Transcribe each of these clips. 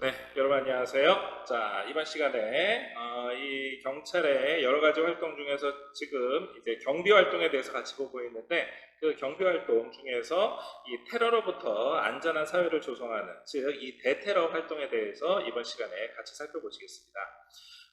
네, 여러분 안녕하세요. 자, 이번 시간에 어, 이 경찰의 여러 가지 활동 중에서 지금 이제 경비 활동에 대해서 같이 보고 있는데 그 경비 활동 중에서 이 테러로부터 안전한 사회를 조성하는 즉 이 대테러 활동에 대해서 이번 시간에 같이 살펴보시겠습니다.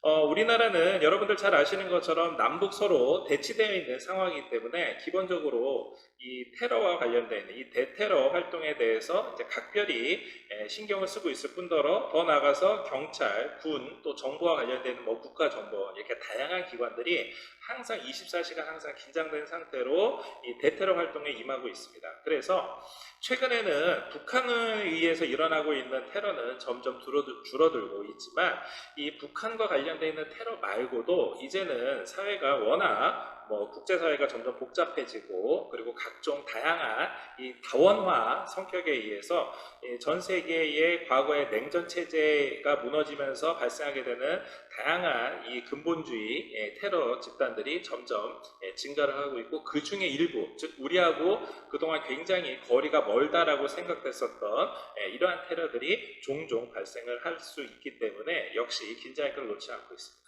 어, 우리나라는 여러분들 잘 아시는 것처럼 남북 서로 대치되어 있는 상황이기 때문에 기본적으로 이 테러와 관련된 이 대테러 활동에 대해서 이제 각별히 에, 신경을 쓰고 있을 뿐더러 더 나아가서 경찰, 군, 또 정부와 관련된 뭐 국가정보 이렇게 다양한 기관들이 항상 24시간 항상 긴장된 상태로 이 대테러 활동에 임하고 있습니다. 그래서 최근에는 북한에 의해서 일어나고 있는 테러는 점점 줄어들, 줄어들고 있지만 이 북한과 관련되어 있는 테러 말고도 이제는 사회가 워낙 뭐 국제사회가 점점 복잡해지고 그리고 각종 다양한 이 다원화 성격에 의해서 이전 세계의 과거의 냉전 체제가 무너지면서 발생하게 되는 다양한 이 근본주의 예, 테러 집단들이 점점 예, 증가를 하고 있고 그 중에 일부 즉 우리하고 그동안 굉장히 거리가 멀다라고 생각됐었던 예, 이러한 테러들이 종종 발생을 할 수 있기 때문에 역시 긴장의 끈을 놓지 않고 있습니다.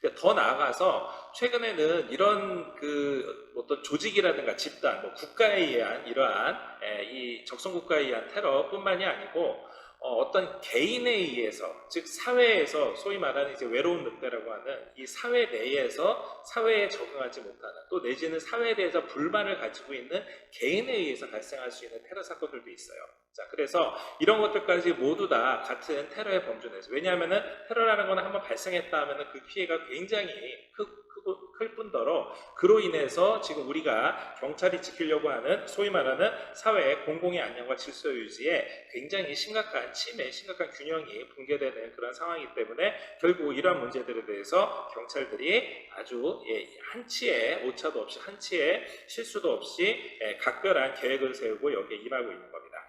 그러니까 더 나아가서 최근에는 이런 그 어떤 조직이라든가 집단, 뭐 국가에 의한 이러한 에, 이 적성 국가에 의한 테러뿐만이 아니고 어, 떤 개인에 의해서 즉 사회에서 소위 말하는 이제 외로운 늑대라고 하는 이 사회 내에서 사회에 적응하지 못하는 또 내지는 사회에 대해서 불만을 가지고 있는 개인에 의해서 발생할 수 있는 테러 사건들도 있어요. 자, 그래서 이런 것들까지 모두 다 같은 테러의 범주 내에서 왜냐하면은 테러라는 거는 한번 발생했다 하면은 그 피해가 굉장히 크, 크고 클 뿐더러 그로 인해서 지금 우리가 경찰이 지키려고 하는 소위 말하는 사회의 공공의 안녕과 질서 유지에 굉장히 심각한 침해, 심각한 균형이 붕괴되는 그런 상황이기 때문에 결국 이러한 문제들에 대해서 경찰들이 아주 예, 한치의 오차도 없이 한치의 실수도 없이 예, 각별한 계획을 세우고 여기에 임하고 있는 겁니다.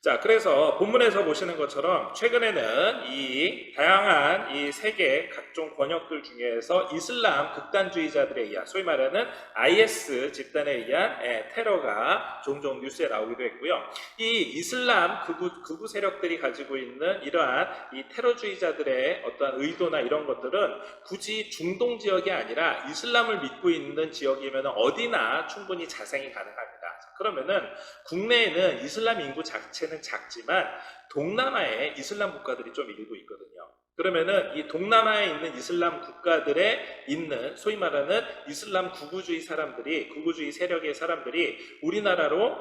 자, 그래서 본문에서 보시는 것처럼 최근에는 이 다양한 이 세계 각종 권역들 중에서 이슬람 극단주의자들에 의한 소위 말하는 IS 집단에 의한 예, 테러가 종종 뉴스에 나오기도 했고요. 이 이슬람 극우, 극우 세력들이 가지고 있는 이러한 이 테러주의자들의 어떠한 의도나 이런 것들은 굳이 중동 지역이 아니라 이슬람을 믿고 있는 지역이면 어디나 충분히 자생이 가능합니다. 그러면은 국내에는 이슬람 인구 자체는 작지만 동남아에 이슬람 국가들이 좀 일고 있거든요. 그러면은 이 동남아에 있는 이슬람 국가들에 있는 소위 말하는 이슬람 구구주의 사람들이 구구주의 세력의 사람들이 우리나라로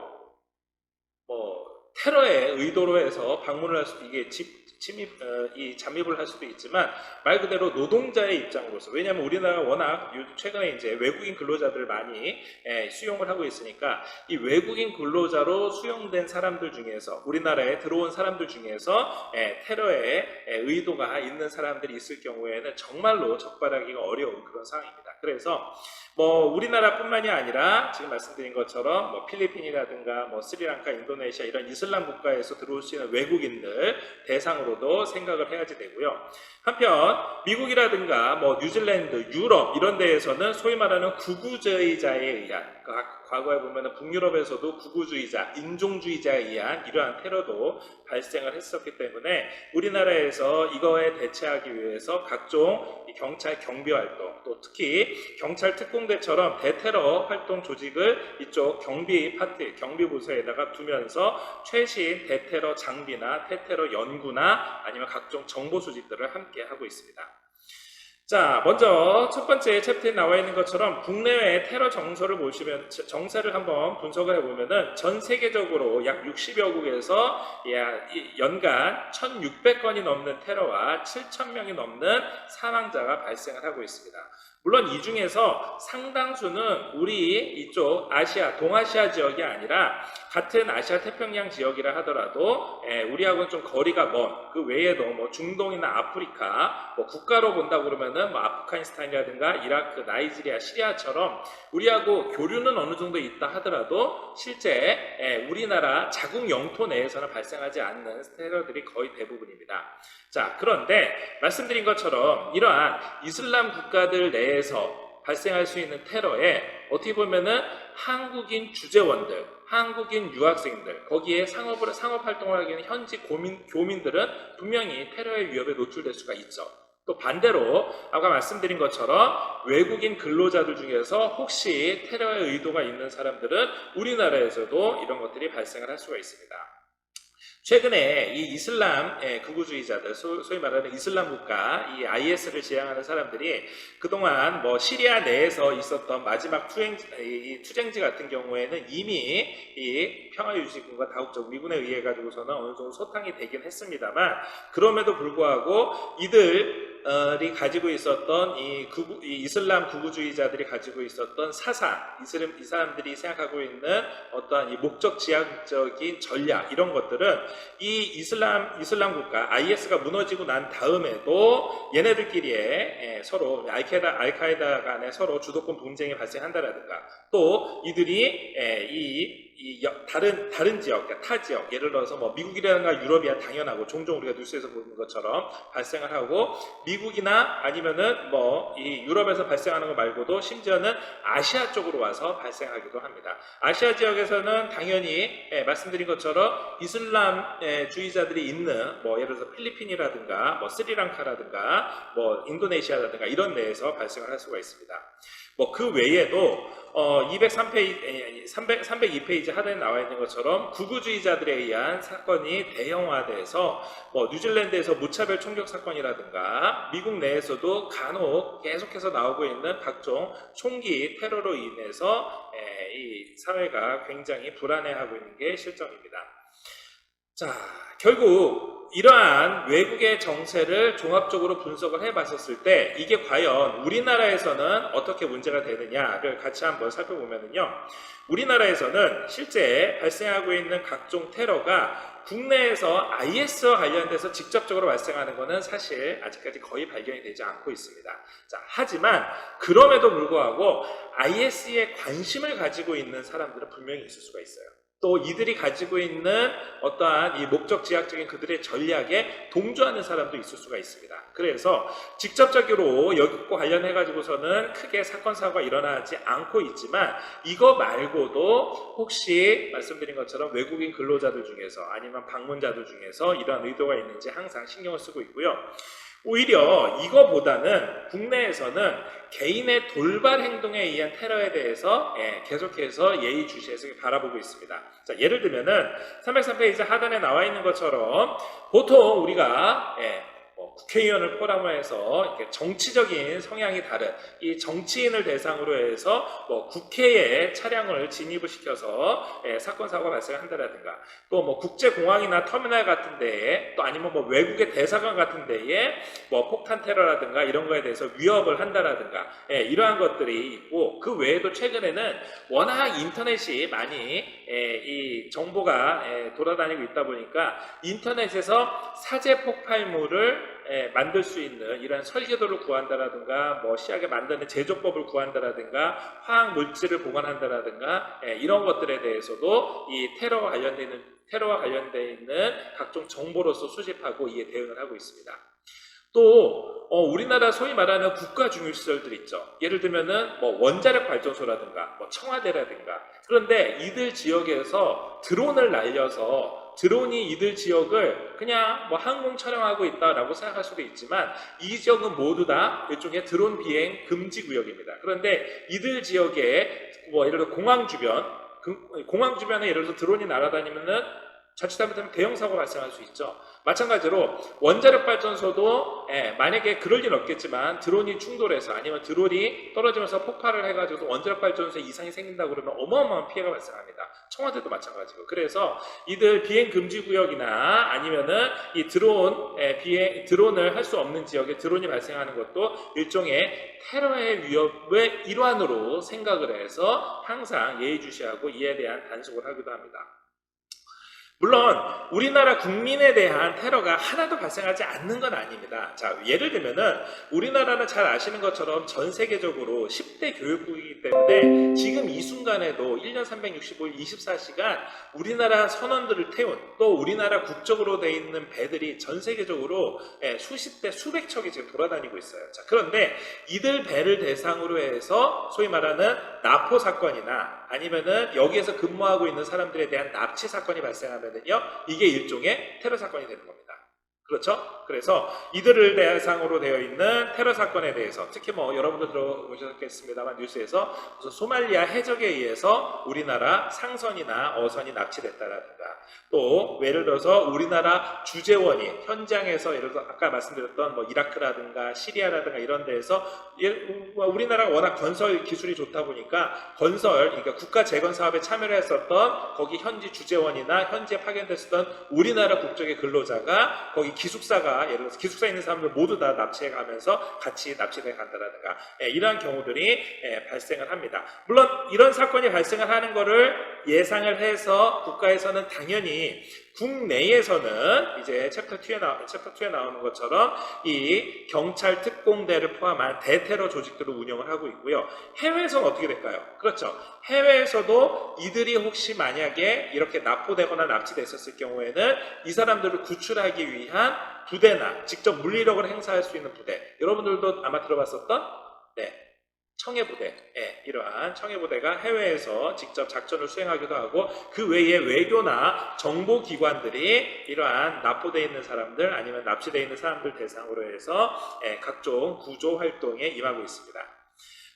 뭐 테러의 의도로 해서 방문을 할 수도 이게 집 침입 어, 이 잠입을 할 수도 있지만 말 그대로 노동자의 입장으로서 왜냐하면 우리나라 워낙 요- 최근에 이제 외국인 근로자들 많이 예, 수용을 하고 있으니까 이 외국인 근로자로 수용된 사람들 중에서 우리나라에 들어온 사람들 중에서 예, 테러에 예, 의도가 있는 사람들이 있을 경우에는 정말로 적발하기가 어려운 그런 상황입니다. 그래서 뭐 우리나라뿐만이 아니라 지금 말씀드린 것처럼 뭐 필리핀이라든가 뭐 스리랑카, 인도네시아 이런 이슬람 국가에서 들어올 수 있는 외국인들 대상으로도 생각을 해야지 되고요. 한편 미국이라든가 뭐 뉴질랜드, 유럽 이런 데에서는 소위 말하는 구구주의자에 의한 그 과- 과거에 보면은 북유럽에서도 구구주의자, 인종주의자에 의한 이러한 테러도 발생을 했었기 때문에 우리나라에서 이거에 대처하기 위해서 각종 이 경찰 경비 활동 또 특히 경찰 특공대처럼 대테러 활동 조직을 이쪽 경비 파트 경비 부서에다가 두면서 최신 대테러 장비나 대테러 연구나 아니면 각종 정보 수집들을 함께 하고 있습니다. 자, 먼저 첫 번째 챕터에 나와 있는 것처럼 국내외 테러 정서를 보시면 정세를 한번 분석을 해보면은 전 세계적으로 약 60여 국에서 연간 1,600건이 넘는 테러와 7,000명이 넘는 사망자가 발생을 하고 있습니다. 물론 이 중에서 상당수는 우리 이쪽 아시아, 동아시아 지역이 아니라 같은 아시아 태평양 지역이라 하더라도 예, 우리하고는 좀 거리가 먼 그 외에도 뭐 중동이나 아프리카 뭐 국가로 본다 그러면은 뭐 아프가니스탄이라든가 이라크, 나이지리아, 시리아처럼 우리하고 교류는 어느 정도 있다 하더라도 실제 예, 우리나라 자국 영토 내에서는 발생하지 않는 테러들이 거의 대부분입니다. 자, 그런데 말씀드린 것처럼 이러한 이슬람 국가들 내에서 발생할 수 있는 테러에 어떻게 보면은 한국인 주재원들, 한국인 유학생들, 거기에 상업을 상업 활동을 하기에는 현지 고민, 교민들은 분명히 테러의 위협에 노출될 수가 있죠. 또 반대로 아까 말씀드린 것처럼 외국인 근로자들 중에서 혹시 테러의 의도가 있는 사람들은 우리나라에서도 이런 것들이 발생을 할 수가 있습니다. 최근에 이 이슬람 의 극우주의자들, 소, 위 말하는 이슬람 국가, 이 IS를 지향하는 사람들이 그동안 뭐 시리아 내에서 있었던 마지막 이 투쟁지 같은 경우에는 이미 이 평화유지군과 다국적 미군에 의해 가지고서는 어느 정도 소탕이 되긴 했습니다만 그럼에도 불구하고 이들이 가지고 있었던 이, 극우, 이 이슬람 극우주의자들이 가지고 있었던 사상, 이슬람, 이 사람들이 생각하고 있는 어떠한 이 목적 지향적인 전략 이런 것들은 이 이슬람 이슬람 국가 IS가 무너지고 난 다음에도 얘네들끼리에 예, 서로 알카이다 알카이다 간에 서로 주도권 분쟁이 발생한다라든가 또 이들이 예, 이, 이 여- 다른 다른 지역 그러니까 타 지역 예를 들어서 뭐 미국이라든가 유럽이야 당연하고 종종 우리가 뉴스에서 보는 것처럼 발생을 하고 미국이나 아니면은 뭐 이 유럽에서 발생하는 거 말고도 심지어는 아시아 쪽으로 와서 발생하기도 합니다. 아시아 지역에서는 당연히 예, 말씀드린 것처럼 이슬람 예, 주의자들이 있는 뭐 예를 들어서 필리핀이라든가 뭐 스리랑카라든가 뭐 인도네시아라든가 이런 데에서 발생을 할 수가 있습니다. 뭐 그 외에도 어 203페이지 300, 302페이지 하단에 나와 있는 것처럼 구구주의자들에 의한 사건이 대형화돼서 뭐 뉴질랜드에서 무차별 총격 사건이라든가 미국 내에서도 간혹 계속해서 나오고 있는 각종 총기 테러로 인해서 에, 이 사회가 굉장히 불안해하고 있는 게 실정입니다. 자, 결국 이러한 외국의 정세를 종합적으로 분석을 해봤었을 때 이게 과연 우리나라에서는 어떻게 문제가 되느냐를 같이 한번 살펴보면요. 우리나라에서는 실제 발생하고 있는 각종 테러가 국내에서 IS와 관련돼서 직접적으로 발생하는 것은 사실 아직까지 거의 발견이 되지 않고 있습니다. 자, 하지만 그럼에도 불구하고 IS에 관심을 가지고 있는 사람들은 분명히 있을 수가 있어요. 또 이들이 가지고 있는 어떠한 이 목적 지향적인 그들의 전략에 동조하는 사람도 있을 수가 있습니다. 그래서 직접적으로 여기과 관련해 가지고서는 크게 사건 사고가 일어나지 않고 있지만 이거 말고도 혹시 말씀드린 것처럼 외국인 근로자들 중에서 아니면 방문자들 중에서 이러한 의도가 있는지 항상 신경을 쓰고 있고요. 오히려 이거보다는 국내에서는 개인의 돌발 행동에 의한 테러에 대해서 예, 계속해서 예의주시해서 바라보고 있습니다. 자, 예를 들면은 303페이지 하단에 나와 있는 것처럼 보통 우리가 예, 뭐 국회의원을 포함을 해서 이렇게 정치적인 성향이 다른 이 정치인을 대상으로 해서 뭐 국회에 차량을 진입을 시켜서 예, 사건 사고가 발생한다라든가 또 뭐 국제공항이나 터미널 같은 데에 또 아니면 뭐 외국의 대사관 같은 데에 뭐 폭탄 테러라든가 이런 거에 대해서 위협을 한다라든가 예, 이러한 것들이 있고 그 외에도 최근에는 워낙 인터넷이 많이 예, 이 정보가 예, 돌아다니고 있다 보니까 인터넷에서 사제 폭발물을 예, 만들 수 있는 이런 설계도를 구한다라든가 뭐 시약에 만드는 제조법을 구한다라든가 화학 물질을 보관한다라든가 예, 이런 것들에 대해서도 이 테러와 관련되어 있는 테러와 관련되어 있는 각종 정보로서 수집하고 이에 대응을 하고 있습니다. 또 어, 우리나라 소위 말하는 국가 중요 시설들 있죠. 예를 들면은 뭐 원자력 발전소라든가 뭐 청와대라든가 그런데 이들 지역에서 드론을 날려서 드론이 이들 지역을 그냥 뭐 항공 촬영하고 있다라고 생각할 수도 있지만 이 지역은 모두 다 일종의 드론 비행 금지 구역입니다. 그런데 이들 지역에 뭐 예를 들어 공항 주변 그- 공항 주변에 예를 들어 드론이 날아다니면은 자칫하면 대형 사고 발생할 수 있죠. 마찬가지로 원자력 발전소도 예, 만약에 그럴 리는 없겠지만 드론이 충돌해서 아니면 드론이 떨어지면서 폭발을 해가지고 원자력 발전소에 이상이 생긴다 그러면 어마어마한 피해가 발생합니다. 청와대도 마찬가지고 그래서 이들 비행 금지 구역이나 아니면은 이 드론 예, 비행 드론을 할 수 없는 지역에 드론이 발생하는 것도 일종의 테러의 위협의 일환으로 생각을 해서 항상 예의주시하고 이에 대한 단속을 하기도 합니다. 물론 우리나라 국민에 대한 테러가 하나도 발생하지 않는 건 아닙니다. 자, 예를 들면은 우리나라는 잘 아시는 것처럼 전 세계적으로 10대 교육국이기 때문에 지금 이 순간에도 1년 365일 24시간 우리나라 선원들을 태운 또 우리나라 국적으로 돼 있는 배들이 전 세계적으로 예, 수십 대 수백 척이 지금 돌아다니고 있어요. 자, 그런데 이들 배를 대상으로 해서 소위 말하는 납포 사건이나 아니면은 여기에서 근무하고 있는 사람들에 대한 납치 사건이 발생하면은요, 이게 일종의 테러 사건이 되는 겁니다. 그렇죠? 그래서 이들을 대상으로 되어 있는 테러 사건에 대해서 특히 뭐 여러분도 들어보셨겠습니다만 뉴스에서 소말리아 해적에 의해서 우리나라 상선이나 어선이 납치됐다라든가 또 예를 들어서 우리나라 주재원이 현장에서 예를 들어 아까 말씀드렸던 뭐 이라크라든가 시리아라든가 이런 데에서 예, 우리나라가 워낙 건설 기술이 좋다 보니까 건설 그러니까 국가 재건 사업에 참여를 했었던 거기 현지 주재원이나 현지에 파견됐었던 우리나라 국적의 근로자가 거기 기숙사가 예를 들어서 기숙사에 있는 사람들 모두 다 납치해 가면서 같이 납치돼 간다라든가 예, 이러한 경우들이 예, 발생을 합니다. 물론 이런 사건이 발생을 하는 거를 예상을 해서 국가에서는 당 연히 국내에서는 이제 챕터 2에 나 챕터 2에 나오는 것처럼 이 경찰 특공대를 포함한 대테러 조직들을 운영을 하고 있고요. 해외에서는 어떻게 될까요? 그렇죠. 해외에서도 이들이 혹시 만약에 이렇게 납포되거나 납치됐었을 경우에는 이 사람들을 구출하기 위한 부대나 직접 물리력을 행사할 수 있는 부대. 여러분들도 아마 들어봤었던 네. 청해부대, 예, 이러한 청해부대가 해외에서 직접 작전을 수행하기도 하고 그 외에 외교나 정보기관들이 이러한 납포되어 있는 사람들 아니면 납치되어 있는 사람들 대상으로 해서 예, 각종 구조 활동에 임하고 있습니다.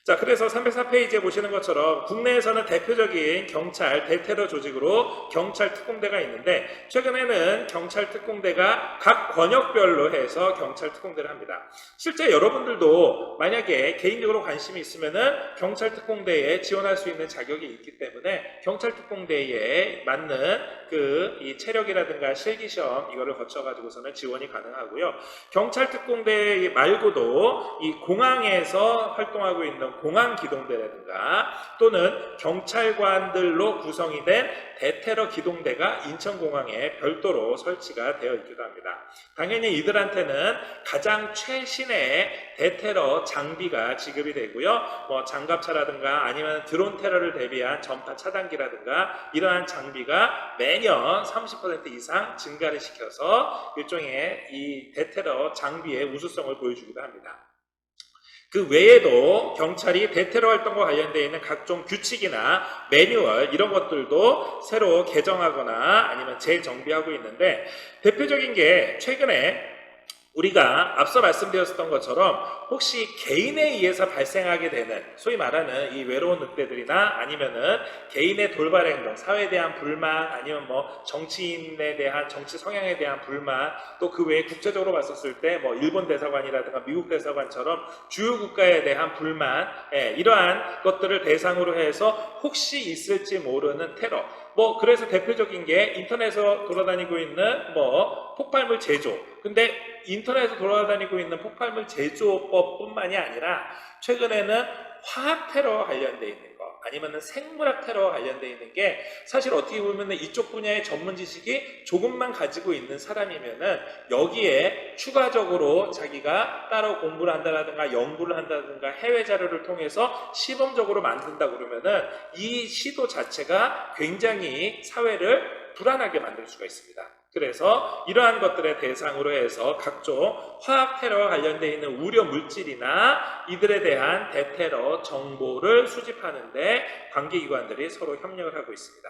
자, 그래서 304페이지에 보시는 것처럼 국내에서는 대표적인 경찰 대테러 조직으로 경찰 특공대가 있는데 최근에는 경찰 특공대가 각 권역별로 해서 경찰 특공대를 합니다. 실제 여러분들도 만약에 개인적으로 관심이 있으면은 경찰 특공대에 지원할 수 있는 자격이 있기 때문에 경찰 특공대에 맞는 그 이 체력이라든가 실기 시험 이거를 거쳐 가지고서는 지원이 가능하고요. 경찰 특공대 말고도 이 공항에서 활동하고 있는 공항 기동대라든가 또는 경찰관들로 구성이 된 대테러 기동대가 인천공항에 별도로 설치가 되어 있기도 합니다. 당연히 이들한테는 가장 최신의 대테러 장비가 지급이 되고요. 뭐 장갑차라든가 아니면 드론 테러를 대비한 전파 차단기라든가 이러한 장비가 매년 30% 이상 증가를 시켜서 일종의 이 대테러 장비의 우수성을 보여주기도 합니다. 그 외에도 경찰이 대테러 활동과 관련되어 있는 각종 규칙이나 매뉴얼 이런 것들도 새로 개정하거나 아니면 재정비하고 있는데 대표적인 게 최근에 우리가 앞서 말씀드렸던 것처럼 혹시 개인에 의해서 발생하게 되는 소위 말하는 이 외로운 늑대들이나 아니면은 개인의 돌발 행동, 사회에 대한 불만 아니면 뭐 정치인에 대한 정치 성향에 대한 불만 또 그 외에 국제적으로 봤었을 때 뭐 일본 대사관이라든가 미국 대사관처럼 주요 국가에 대한 불만 예, 이러한 것들을 대상으로 해서 혹시 있을지 모르는 테러 뭐 그래서 대표적인 게 인터넷에서 돌아다니고 있는 뭐 폭발물 제조. 근데 인터넷에서 돌아다니고 있는 폭발물 제조법뿐만이 아니라 최근에는 화학 테러와 관련돼 있는 거 아니면은 생물학 테러와 관련돼 있는 게 사실 어떻게 보면은 이쪽 분야의 전문 지식이 조금만 가지고 있는 사람이면은 여기에 추가적으로 자기가 따로 공부를 한다라든가 연구를 한다든가 해외 자료를 통해서 시범적으로 만든다 그러면은 이 시도 자체가 굉장히 사회를 불안하게 만들 수가 있습니다. 그래서 이러한 것들의 대상으로 해서 각종 화학 테러와 관련되어 있는 우려 물질이나 이들에 대한 대테러 정보를 수집하는데 관계기관들이 서로 협력을 하고 있습니다.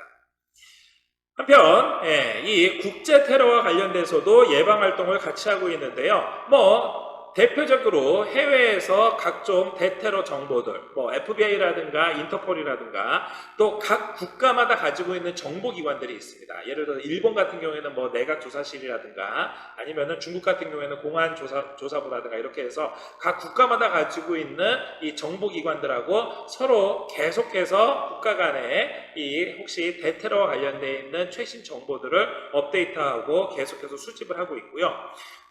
한편 예, 이 국제 테러와 관련돼서도 예방 활동을 같이 하고 있는데요. 뭐 대표적으로 해외에서 각종 대테러 정보들, 뭐 FBI라든가 인터폴이라든가 또 각 국가마다 가지고 있는 정보기관들이 있습니다. 예를 들어 일본 같은 경우에는 뭐 내각 조사실이라든가 아니면은 중국 같은 경우에는 공안 조사 조사부라든가 이렇게 해서 각 국가마다 가지고 있는 이 정보기관들하고 서로 계속해서 국가 간에 이 혹시 대테러와 관련되어 있는 최신 정보들을 업데이트하고 계속해서 수집을 하고 있고요.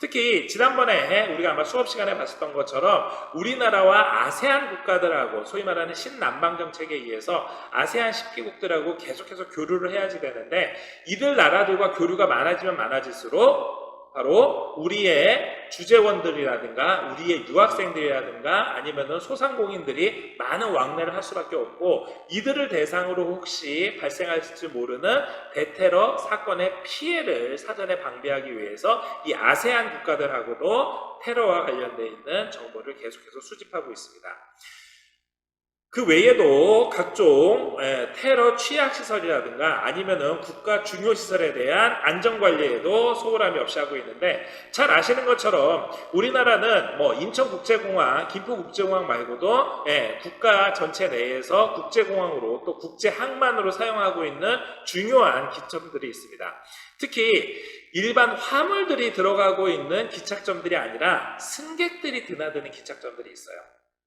특히 지난번에 우리가 아마 수업 시간에 봤었던 것처럼 우리나라와 아세안 국가들하고 소위 말하는 신남방 정책에 의해서 아세안 10개국들하고 계속해서 교류를 해야지 되는데 이들 나라들과 교류가 많아지면 많아질수록 바로 우리의 주재원들이라든가 우리의 유학생들이라든가 아니면은 소상공인들이 많은 왕래를 할 수밖에 없고 이들을 대상으로 혹시 발생할지 모르는 대테러 사건의 피해를 사전에 방지하기 위해서 이 아세안 국가들하고도 테러와 관련되어 있는 정보를 계속해서 수집하고 있습니다. 그 외에도 각종 에, 테러 취약 시설이라든가 아니면은 국가 중요 시설에 대한 안전 관리에도 소홀함이 없이 하고 있는데 잘 아시는 것처럼 우리나라는 뭐 인천국제공항, 김포국제공항 말고도 예, 국가 전체 내에서 국제공항으로 또 국제항만으로 사용하고 있는 중요한 기점들이 있습니다. 특히 일반 화물들이 들어가고 있는 기착점들이 아니라 승객들이 드나드는 기착점들이 있어요.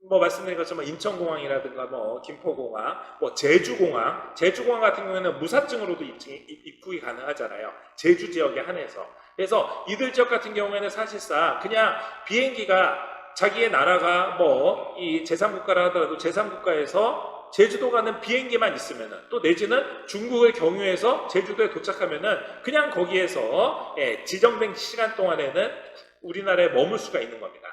뭐 말씀드린 것처럼 인천공항이라든가 뭐 김포공항, 뭐 제주공항, 제주공항 같은 경우에는 무사증으로도 입국이 가능하잖아요. 제주 지역에 한해서. 그래서 이들 지역 같은 경우에는 사실상 그냥 비행기가 자기의 나라가 뭐 이 제3국가라 하더라도 제3국가에서 제주도 가는 비행기만 있으면은 또 내지는 중국을 경유해서 제주도에 도착하면은 그냥 거기에서 예, 지정된 시간 동안에는 우리나라에 머물 수가 있는 겁니다.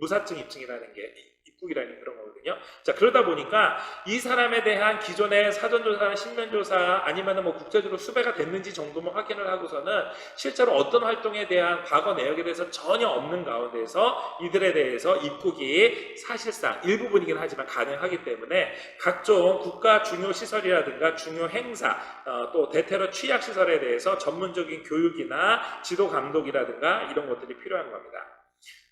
무사증 입증이라는 게 입국이라는 그런 거거든요. 자 그러다 보니까 이 사람에 대한 기존의 사전조사나 신변조사 아니면은 뭐 국제적으로 수배가 됐는지 정도만 확인을 하고서는 실제로 어떤 활동에 대한 과거 내역에 대해서 전혀 없는 가운데서 이들에 대해서 입국이 사실상 일부분이긴 하지만 가능하기 때문에 각종 국가 중요 시설이라든가 중요 행사 어, 또 대테러 취약 시설에 대해서 전문적인 교육이나 지도 감독이라든가 이런 것들이 필요한 겁니다.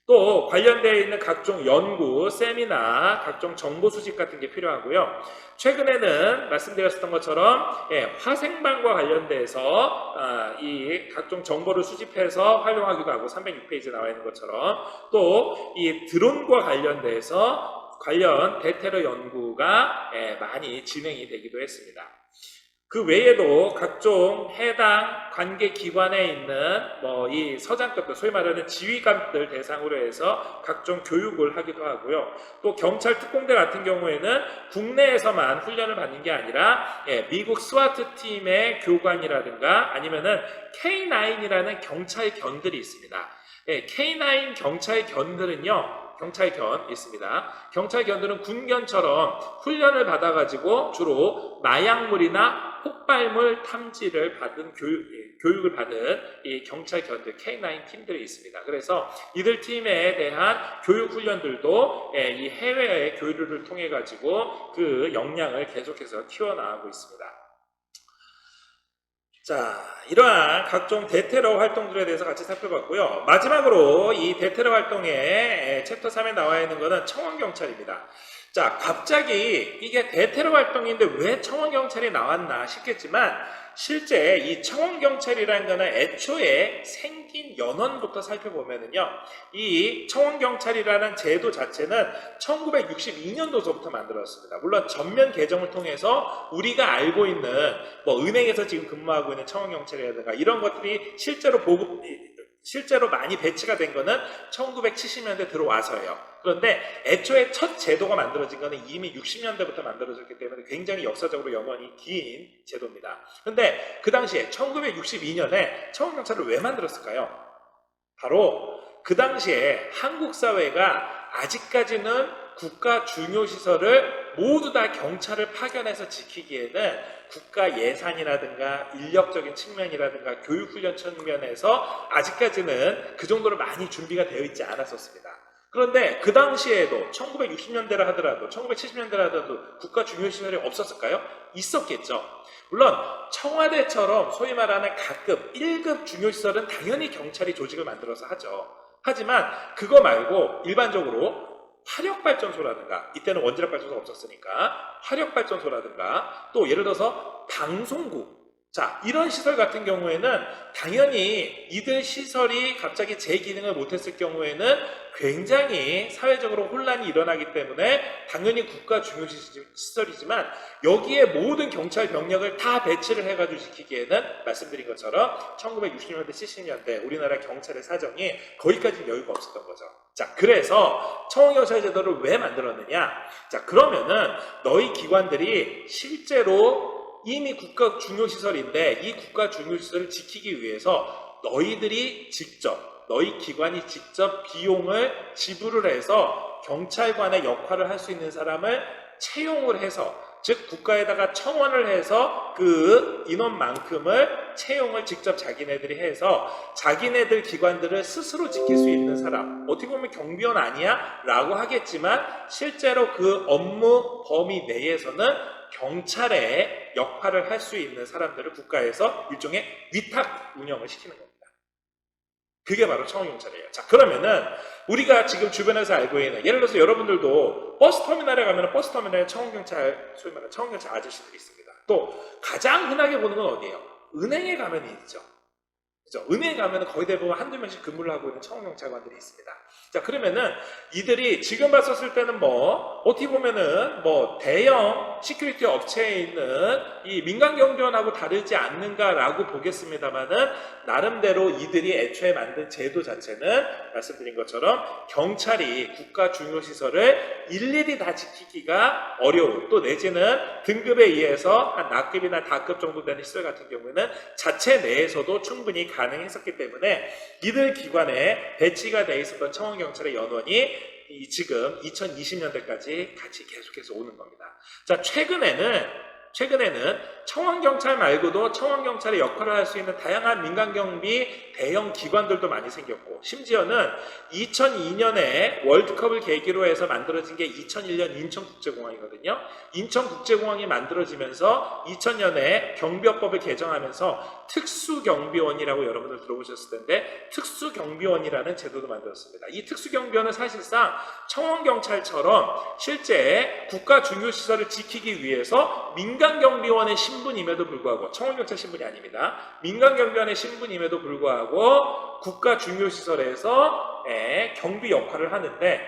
또 관련되어 있는 각종 연구, 세미나, 각종 정보 수집 같은 게 필요하고요. 최근에는 말씀드렸던 것처럼 예, 화생방과 관련돼서 아, 이 각종 정보를 수집해서 활용하기도 하고 306페이지 나와 있는 것처럼 또 이 드론과 관련돼서 관련 대테러 연구가 예, 많이 진행이 되기도 했습니다. 그 외에도 각종 해당 관계 기관에 있는 뭐 이 서장급들 소위 말하는 지휘관들 대상으로 해서 각종 교육을 하기도 하고요. 또 경찰 특공대 같은 경우에는 국내에서만 훈련을 받는 게 아니라 예, 미국 스와트 팀의 교관이라든가 아니면은 K9이라는 경찰 견들이 있습니다. 예, K9 경찰 견들은요. 경찰견 있습니다. 경찰견들은 군견처럼 훈련을 받아가지고 주로 마약물이나 폭발물 탐지를 받은 교육, 예, 교육을 받은 이 경찰 견들 K9 팀들이 있습니다. 그래서 이들 팀에 대한 교육 훈련들도 예, 이 해외의 교류를 통해 가지고 그 역량을 계속해서 키워나가고 있습니다. 자, 이러한 각종 대테러 활동들에 대해서 같이 살펴봤고요. 마지막으로 이 대테러 활동의 챕터 3에 나와 있는 것은 청원경찰입니다. 자, 갑자기 이게 대테러 활동인데 왜 청원경찰이 나왔나 싶겠지만 실제 이 청원경찰이라는 거는 애초에 생긴 연원부터 살펴보면은요. 이 청원경찰이라는 제도 자체는 1962년도서부터 만들어졌습니다. 물론 전면 개정을 통해서 우리가 알고 있는 뭐 은행에서 지금 근무하고 있는 청원경찰이라든가 이런 것들이 실제로 보급 실제로 많이 배치가 된 거는 1970년대 들어와서예요. 그런데 애초에 첫 제도가 만들어진 거는 이미 60년대부터 만들어졌기 때문에 굉장히 역사적으로 연원이 긴 제도입니다. 근데 그 당시에 1962년에 청원경찰을 왜 만들었을까요? 바로 그 당시에 한국 사회가 아직까지는 국가 중요 시설을 모두 다 경찰을 파견해서 지키기에는 국가 예산이라든가 인력적인 측면이라든가 교육훈련 측면에서 아직까지는 그 정도로 많이 준비가 되어 있지 않았었습니다. 그런데 그 당시에도 1960년대라 하더라도 1970년대라 하더라도 국가 중요시설이 없었을까요? 있었겠죠. 물론 청와대처럼 소위 말하는 각급 1급 중요시설은 당연히 경찰이 조직을 만들어서 하죠. 하지만 그거 말고 일반적으로 화력발전소라든가 이때는 원자력 발전소가 없었으니까 화력발전소라든가 또 예를 들어서 방송국 자, 이런 시설 같은 경우에는 당연히 이들 시설이 갑자기 제 기능을 못했을 경우에는 굉장히 사회적으로 혼란이 일어나기 때문에 당연히 국가 중요 시- 시설이지만 여기에 모든 경찰 병력을 다 배치를 해가지고 지키기에는 말씀드린 것처럼 1960년대, 70년대 우리나라 경찰의 사정이 거기까지 여유가 없었던 거죠. 자, 그래서 청원경찰 제도를 왜 만들었느냐? 자, 그러면은 너희 기관들이 실제로 이미 국가 중요시설인데 이 국가 중요시설을 지키기 위해서 너희들이 직접, 너희 기관이 직접 비용을 지불을 해서 경찰관의 역할을 할 수 있는 사람을 채용을 해서 즉 국가에다가 청원을 해서 그 인원만큼을 채용을 직접 자기네들이 해서 자기네들 기관들을 스스로 지킬 수 있는 사람 어떻게 보면 경비원 아니야? 라고 하겠지만 실제로 그 업무 범위 내에서는 경찰의 역할을 할 수 있는 사람들을 국가에서 일종의 위탁 운영을 시키는 겁니다. 그게 바로 청원경찰이에요. 자, 그러면은 우리가 지금 주변에서 알고 있는 예를 들어서 여러분들도 버스 터미널에 가면 버스 터미널에 청원경찰 소위 말하는 청원경찰 아저씨들이 있습니다. 또 가장 흔하게 보는 건 어디예요? 은행에 가면 있죠. 그죠? 은행에 가면 거의 대부분 한두 명씩 근무를 하고 있는 청원경찰관들이 있습니다. 자, 그러면은 이들이 지금 봤었을 때는 뭐, 어떻게 보면은 뭐 대형 시큐리티 업체에 있는 이 민간 경비원하고 다르지 않는가라고 보겠습니다만은 나름대로 이들이 애초에 만든 제도 자체는 말씀드린 것처럼 경찰이 국가 중요 시설을 일일이 다 지키기가 어려운 또 내지는 등급에 의해서 한 나급이나 다급 정도 되는 시설 같은 경우에는 자체 내에서도 충분히 가능했었기 때문에 이들 기관에 배치가 돼 있었던 청원경찰의 연원이 이 지금 2020년대까지 같이 계속해서 오는 겁니다. 자, 최근에는 최근에는 청원경찰 말고도 청원경찰의 역할을 할 수 있는 다양한 민간경비 대형 기관들도 많이 생겼고 심지어는 2002년에 월드컵을 계기로 해서 만들어진 게 2001년 인천국제공항이거든요. 인천국제공항이 만들어지면서 2000년에 경비업법을 개정하면서 특수경비원이라고 여러분들 들어보셨을 텐데 특수경비원이라는 제도도 만들었습니다. 이 특수경비원은 사실상 청원경찰처럼 실제 국가 중요시설을 지키기 위해서 민간 경비원의 신분임에도 불구하고 청원경찰 신분이 아닙니다. 민간경비원의 신분임에도 불구하고 국가 중요시설에서 에, 경비 역할을 하는데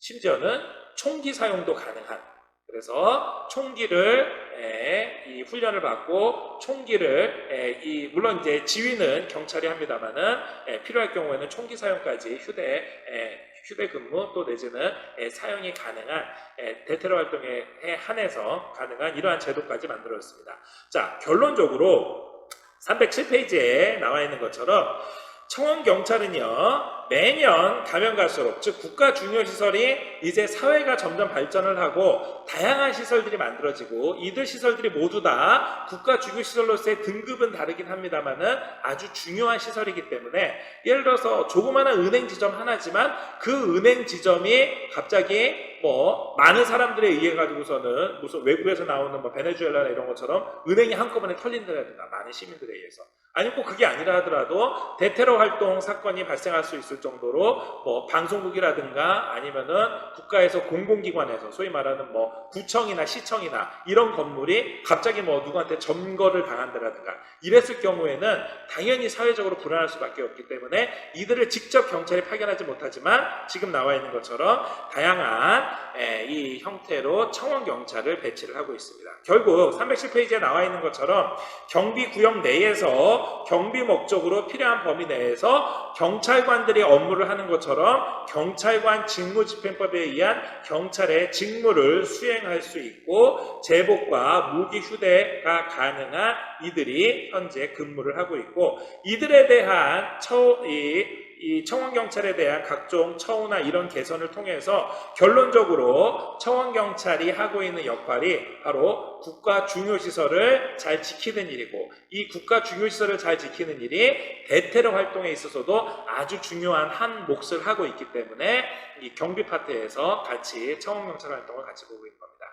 심지어는 총기 사용도 가능한 그래서 총기를 에, 이 훈련을 받고 총기를 에, 이 물론 이제 지휘는 경찰이 합니다만은 에, 필요할 경우에는 총기 사용까지 휴대 에, 휴대 근무 또 내지는 에, 사용이 가능한 에, 대테러 활동에 한해서 가능한 이러한 제도까지 만들었습니다. 자 결론적으로 307페이지에 나와 있는 것처럼 청원 경찰은요 매년 가면 갈수록 즉 국가 중요 시설이 이제 사회가 점점 발전을 하고 다양한 시설들이 만들어지고 이들 시설들이 모두 다 국가 중요 시설로서의 등급은 다르긴 합니다만은 아주 중요한 시설이기 때문에 예를 들어서 조그마한 은행 지점 하나지만 그 은행 지점이 갑자기 뭐 많은 사람들에 의해 가지고서는 무슨 외국에서 나오는 뭐 베네수엘라나 이런 것처럼 은행이 한꺼번에 털린다든가 많은 시민들에 의해서. 아니 꼭 그게 아니라 하더라도 대테러 활동 사건이 발생할 수 있을 정도로 뭐 방송국이라든가 아니면은 국가에서 공공기관에서 소위 말하는 뭐 구청이나 시청이나 이런 건물이 갑자기 뭐 누구한테 점거를 당한다라든가 이랬을 경우에는 당연히 사회적으로 불안할 수밖에 없기 때문에 이들을 직접 경찰이 파견하지 못하지만 지금 나와 있는 것처럼 다양한 에, 이 형태로 청원 경찰을 배치를 하고 있습니다. 결국 307페이지에 나와 있는 것처럼 경비 구역 내에서 경비 목적으로 필요한 범위 내에서 경찰관들이 업무를 하는 것처럼 경찰관 직무집행법에 의한 경찰의 직무를 수행할 수 있고 제복과 무기 휴대가 가능한 이들이 현재 근무를 하고 있고 이들에 대한 처, 이, 이 청원경찰에 대한 각종 처우나 이런 개선을 통해서 결론적으로 청원경찰이 하고 있는 역할이 바로 국가 중요시설을 잘 지키는 일이고 이 국가 중요시설을 잘 지키는 일이 대테러 활동에 있어서도 아주 중요한 한 몫을 하고 있기 때문에 이 경비 파트에서 같이 청원경찰 활동을 같이 보고 있는 겁니다.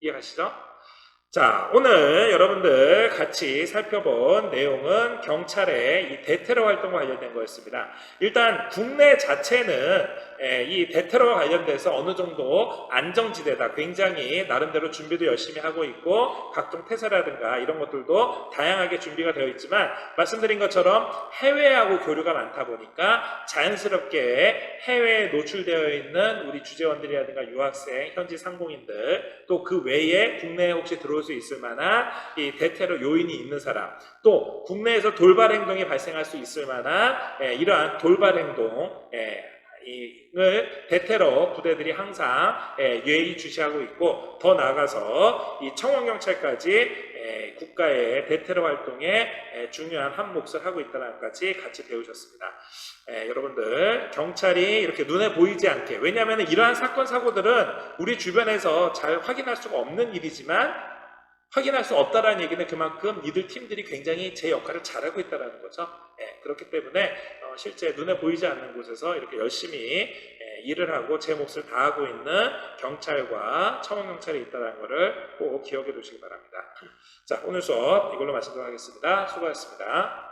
이해가시죠? 자, 오늘 여러분들 같이 살펴본 내용은 경찰의 이 대테러 활동과 관련된 거였습니다. 일단 국내 자체는 에, 이 대테러와 관련돼서 어느 정도 안정지대다. 굉장히 나름대로 준비도 열심히 하고 있고 각종 태세라든가 이런 것들도 다양하게 준비가 되어 있지만 말씀드린 것처럼 해외하고 교류가 많다 보니까 자연스럽게 해외에 노출되어 있는 우리 주재원들이라든가 유학생, 현지 상공인들 또 그 외에 국내에 혹시 들어올 수 있을 만한 이 대테러 요인이 있는 사람 또 국내에서 돌발 행동이 발생할 수 있을 만한 예, 이러한 돌발 행동 예, 이을 대테러 부대들이 항상 예, 예의 주시하고 있고 더 나아가서 이 청원경찰까지 예, 국가의 대테러 활동에 예, 중요한 한 몫을 하고 있다는 것까지 같이 배우셨습니다. 예, 여러분들 경찰이 이렇게 눈에 보이지 않게 왜냐하면 이러한 사건 사고들은 우리 주변에서 잘 확인할 수가 없는 일이지만 확인할 수 없다라는 얘기는 그만큼 이들 팀들이 굉장히 제 역할을 잘하고 있다는 거죠. 예, 그렇기 때문에 어, 실제 눈에 보이지 않는 곳에서 이렇게 열심히 예, 일을 하고 제 몫을 다하고 있는 경찰과 청원경찰이 있다는 것을 꼭 기억해 두시기 바랍니다. 자, 오늘 수업 이걸로 마치도록 하겠습니다. 수고하셨습니다.